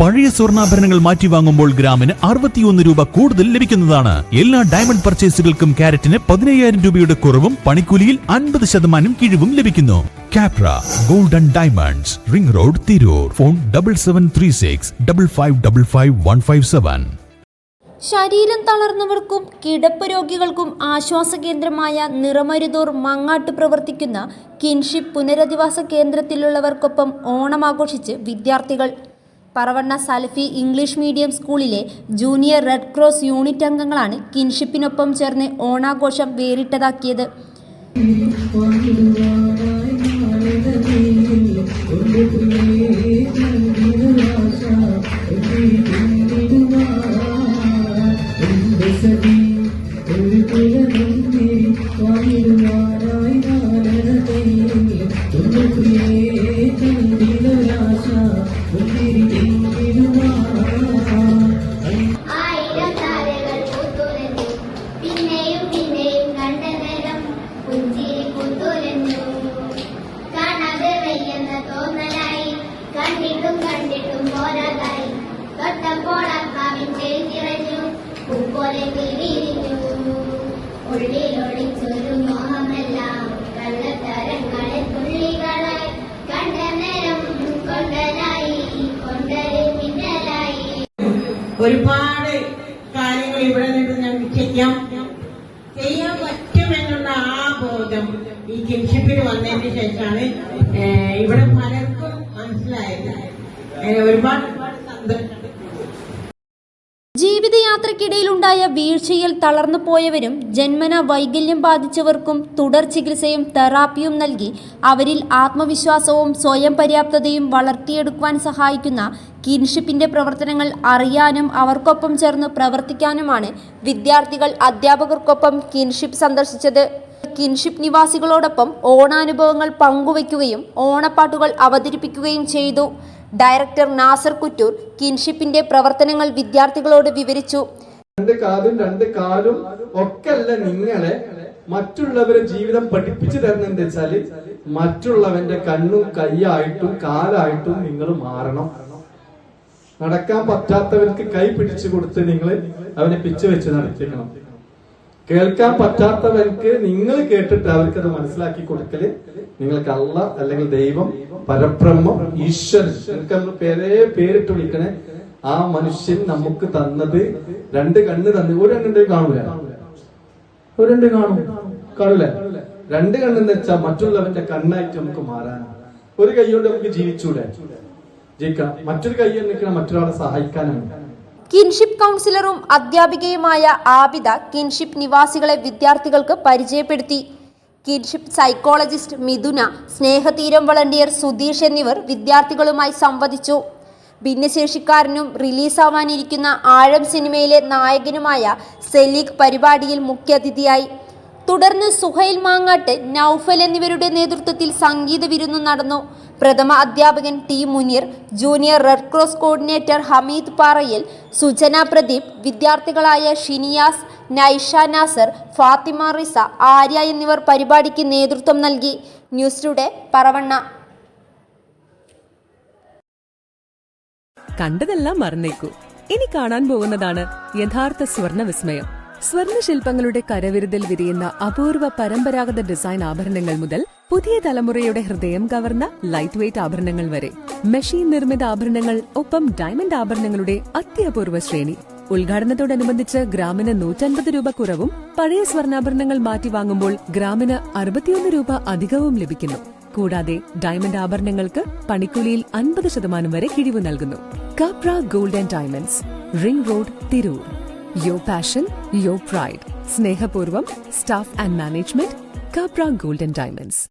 പഴയ സ്വർണാഭരണങ്ങൾ മാറ്റി വാങ്ങുമ്പോൾ ഗ്രാമിന് അറുപത്തിയൊന്ന് രൂപ കൂടുതൽ ലഭിക്കുന്നതാണ്. എല്ലാ ഡയമണ്ട് പർച്ചേസുകൾക്കും കാരറ്റിന് പതിനയ്യായിരം രൂപയുടെ കുറവും പണിക്കൂലിയിൽ അൻപത് ശതമാനം കിഴിവും ലഭിക്കുന്നു. Kapra golden diamonds ring road Tirur. Phone double seven three six double five double five one five seven ശരീരം തളർന്നവർക്കും കിടപ്പ് രോഗികൾക്കും ആശ്വാസ കേന്ദ്രമായ നിറമരുതൂർ മങ്ങാട്ട് പ്രവർത്തിക്കുന്ന കിൻഷിപ്പ് പുനരധിവാസ കേന്ദ്രത്തിലുള്ളവർക്കൊപ്പം ഓണം ആഘോഷിച്ച് വിദ്യാർത്ഥികൾ പറവണ്ണ സൽഫി ഇംഗ്ലീഷ് മീഡിയം സ്കൂളിലെ ജൂനിയർ റെഡ് ക്രോസ് യൂണിറ്റ് അംഗങ്ങളാണ് കിൻഷിപ്പിനൊപ്പം ചേർന്ന് ഓണാഘോഷം വേറിട്ടതാക്കിയത്. ആയിരം ഒരുപാട് കാര്യങ്ങൾ ഇവിടെ നിന്ന് ഞാൻ ചെയ്യാം ചെയ്യാൻ പറ്റുമെന്നുള്ള ആ ബോധം ഈ കിൻഷിപ്പിൽ വന്നതിന് ശേഷമാണ് ഇവിടെ പലർക്കും മനസ്സിലായത്. ഒരുപാട് ഒരുപാട് സന്തോഷം. ജീവിതയാത്രക്കിടയിലുണ്ടായ വീഴ്ചയിൽ തളർന്നു പോയവരും ജന്മന വൈകല്യം ബാധിച്ചവർക്കും തുടർ ചികിത്സയും തെറാപ്പിയും നൽകി അവരിൽ ആത്മവിശ്വാസവും സ്വയം പര്യാപ്തതയും വളർത്തിയെടുക്കുവാൻ സഹായിക്കുന്ന കിൻഷിപ്പിന്റെ പ്രവർത്തനങ്ങൾ അറിയാനും അവർക്കൊപ്പം ചേർന്ന് പ്രവർത്തിക്കാനുമാണ് വിദ്യാർത്ഥികൾ അധ്യാപകർക്കൊപ്പം കിൻഷിപ്പ് സന്ദർശിച്ചത്. കിൻഷിപ്പ് നിവാസികളോടൊപ്പം ഓണാനുഭവങ്ങൾ പങ്കുവയ്ക്കുകയും ഓണപ്പാട്ടുകൾ അവതരിപ്പിക്കുകയും ചെയ്തു. ഡയറക്ടർ നാസർ കുറ്റൂർ കിൻഷിപ്പിന്റെ പ്രവർത്തനങ്ങൾ വിദ്യാർത്ഥികളോട് വിവരിച്ചു. രണ്ട് കാതും രണ്ട് കാലും ഒക്കെ അല്ല നിങ്ങളെ മറ്റുള്ളവരെ ജീവിതം പഠിപ്പിച്ചു തരുന്ന എന്താ വെച്ചാൽ മറ്റുള്ളവന്റെ കണ്ണും കൈയായിട്ടും കാലായിട്ടും നിങ്ങൾ മാറണം. നടക്കാൻ പറ്റാത്തവർക്ക് കൈ പിടിച്ചു കൊടുത്ത് നിങ്ങൾ അവനെ പിച്ചു വെച്ച് നടത്തിക്കണം കേൾക്കാൻ പറ്റാത്തവർക്ക് നിങ്ങൾ കേട്ടിട്ട് അവർക്ക് അത് മനസ്സിലാക്കി കൊടുക്കൽ നിങ്ങൾക്ക് അല്ല അല്ലെങ്കിൽ ദൈവം പരബ്രഹ്മം ഈശ്വരൻ നിങ്ങൾക്ക് നമ്മൾ പേരെ പേരിട്ട് വിളിക്കണേ. ആ മനുഷ്യൻ നമുക്ക് തന്നത് രണ്ട് കണ്ണ് തന്നു ഒരു കണ്ണുണ്ട് കാണൂല. ഒരു രണ്ട് കാണും. കാണൂല. രണ്ട് കണ്ണെന്ന് വെച്ചാൽ മറ്റുള്ളവന്റെ കണ്ണായിട്ട് നമുക്ക് മാറാനാണ് ഒരു കൈ കൊണ്ട് നമുക്ക് ജീവിച്ചൂടെ? ജീവിക്കാം. മറ്റൊരു കൈ നിൽക്കണം മറ്റൊരാളെ സഹായിക്കാനാണ്. കിൻഷിപ്പ് കൗൺസിലറും അധ്യാപികയുമായ ആബിദ കിൻഷിപ്പ് നിവാസികളെ വിദ്യാർത്ഥികൾക്ക് പരിചയപ്പെടുത്തി. Kinship psychologist Mithuna Snehatheeram volunteer Sudheesh എന്നിവർ വിദ്യാർത്ഥികളുമായി സംവദിച്ചു. ഭിന്നശേഷിക്കാരനും റിലീസാവാനിരിക്കുന്ന ആഴം സിനിമയിലെ നായകനുമായ സെലീഖ് പരിപാടിയിൽ മുഖ്യാതിഥിയായി തുടർന്ന് സുഹൈൽ മാങ്ങാട്ട് നൌഫൽ എന്നിവരുടെ നേതൃത്വത്തിൽ സംഗീത വിരുന്നു നടന്നു. പ്രഥമ അധ്യാപകൻ T Muneer junior red cross coordinator Hameed Parayil Sujana Pradeep വിദ്യാർത്ഥികളായ ഷിനിയാസ് Naisha Nasar Fathima റിസ ആര്യ എന്നിവർ പരിപാടിക്ക് നേതൃത്വം നൽകി. News today Paravanna. കണ്ടതെല്ലാം മറന്നേക്കൂ. ഇനി കാണാൻ പോകുന്നതാണ് യഥാർത്ഥ സ്വർണ വിസ്മയം. സ്വർണ ശില്പങ്ങളുടെ കരവിരുതിൽ വിരിയുന്ന അപൂർവ പരമ്പരാഗത ഡിസൈൻ ആഭരണങ്ങൾ മുതൽ പുതിയ തലമുറയുടെ ഹൃദയം കവർന്ന ലൈറ്റ് വെയ്റ്റ് ആഭരണങ്ങൾ വരെ. മെഷീൻ നിർമ്മിത ആഭരണങ്ങൾ ഒപ്പം ഡയമണ്ട് ആഭരണങ്ങളുടെ അത്യപൂർവ ശ്രേണി. ഉദ്ഘാടനത്തോടനുബന്ധിച്ച് ഗ്രാമിന് നൂറ്റൻപത് രൂപ കുറവും പഴയ സ്വർണാഭരണങ്ങൾ മാറ്റി വാങ്ങുമ്പോൾ ഗ്രാമിന് അറുപത്തിയൊന്ന് രൂപ അധികവും ലഭിക്കുന്നു. കൂടാതെ ഡയമണ്ട് ആഭരണങ്ങൾക്ക് പണിക്കൂലിയിൽ അൻപത് ശതമാനം വരെ കിഴിവ് നൽകുന്നു. Kapra gold and diamonds ring road Tirur your passion your pride സ്നേഹപൂർവം staff and management Kapra gold and diamonds